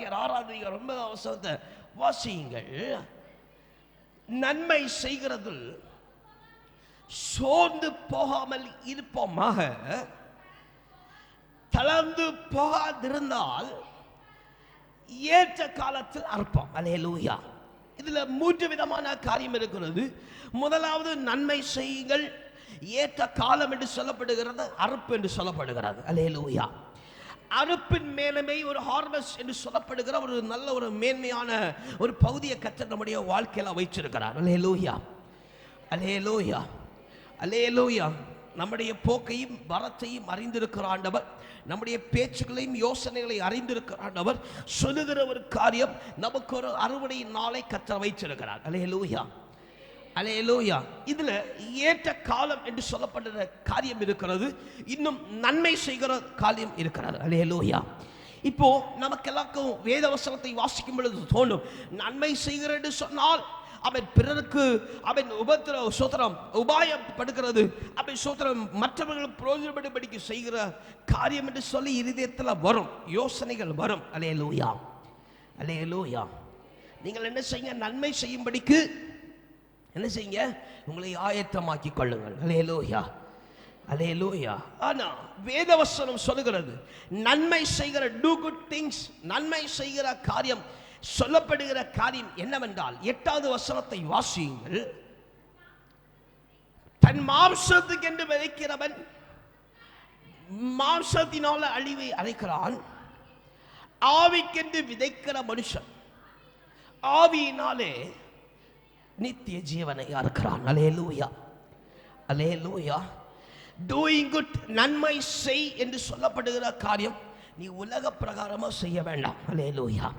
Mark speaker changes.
Speaker 1: கலாத்தியர் ஆறாவது ஒன்பதாம் அவசரத்தை வாசியுங்கள். நன்மை செய்கிறதில் சோர்ந்து போகாமல் இருப்போமாக. தளர்ந்து போகாதிருந்தால் ஏற்ற காலத்தில் அற்பம் அலேலூயா இதுல மூன்று விதமான காரியம் இருக்கிறது. முதலாவது நன்மை செய்யுங்கள். ஏற்ற காலம் என்று சொல்லப்படுகிறது அறுப்பு என்று சொல்லப்படுகிறது. அலேலூயா அறுப்பின் மேலுமே ஒரு ஹார்வெஸ்ட் என்று சொல்லப்படுகிற ஒரு நல்ல ஒரு மேன்மையான ஒரு பகுதியை கத்த நம்முடைய வாழ்க்கையில வைச்சிருக்கிறார் அலேலூயா அலேலூயா அலேலூயா நம்முடைய போக்கையும் வரத்தையும் அறிந்திருக்கிற ஆண்டவர் நம்முடைய பேச்சுக்களையும் யோசனைகளை அறிந்திருக்கிற ஆண்டவர் சொல்லுகிற ஒரு காரியம் நமக்கு ஒரு அறுவடை நாளை கத்த வைச்சிருக்கிறார் அலேலூயா அலேலூயா இதுல ஏற்ற காலம் என்று சொல்லப்படுற காரியம் இருக்கிறது. இன்னும் நன்மை செய்கிற காரியம் இருக்கிறது. அலேலூயா இப்போ நமக்கு எல்லாருக்கும் வேத வசனத்தை வாசிக்கும் பொழுது தோணும் நன்மை செய்கிற என்று சொன்னால் அவன் பிறருக்கு அவன் உபத்திர சோத்திரம் உபாயப்படுகிறது அவன் சோத்திரம் மற்றவர்கள் பிரயோஜனப்படும்படிக்கு செய்கிற காரியம் என்று சொல்லி இருதயத்தில் வரும். யோசனைகள் வரும். அலே லூயா அலே லூயா நீங்கள் என்ன செய்யுங்க? நன்மை செய்யும்படிக்கு என்ன செய்யுங்க? உங்களை ஆயத்தமாக்கி கொள்ளுங்கள். அலே லோயா அலே லோயா ஆனா வேதவசனம் சொல்லுகிறது நன்மை செய்கிற டூ குட் திங்ஸ் நன்மை செய்கிற காரியம் சொல்லப்படுகிற காரியம் என்னவென்றால் எட்டாவது வசனத்தை வாசியுங்கள். தன் மாம்சத்துக்கு என்று விதைக்கிறவன் மாம்சத்தினால அழிவை அழைக்கிறான். ஆவிக்கென்று விதைக்கிற மனுஷன் ஆவியினாலே நித்திய ஜீவனை லூயா அலே லூயா டூயிங் குட் நன்மை செய் என்று சொல்லப்படுகிற காரியம் நீ உலக பிரகாரமாக செய்ய வேண்டாம். அலே லூயா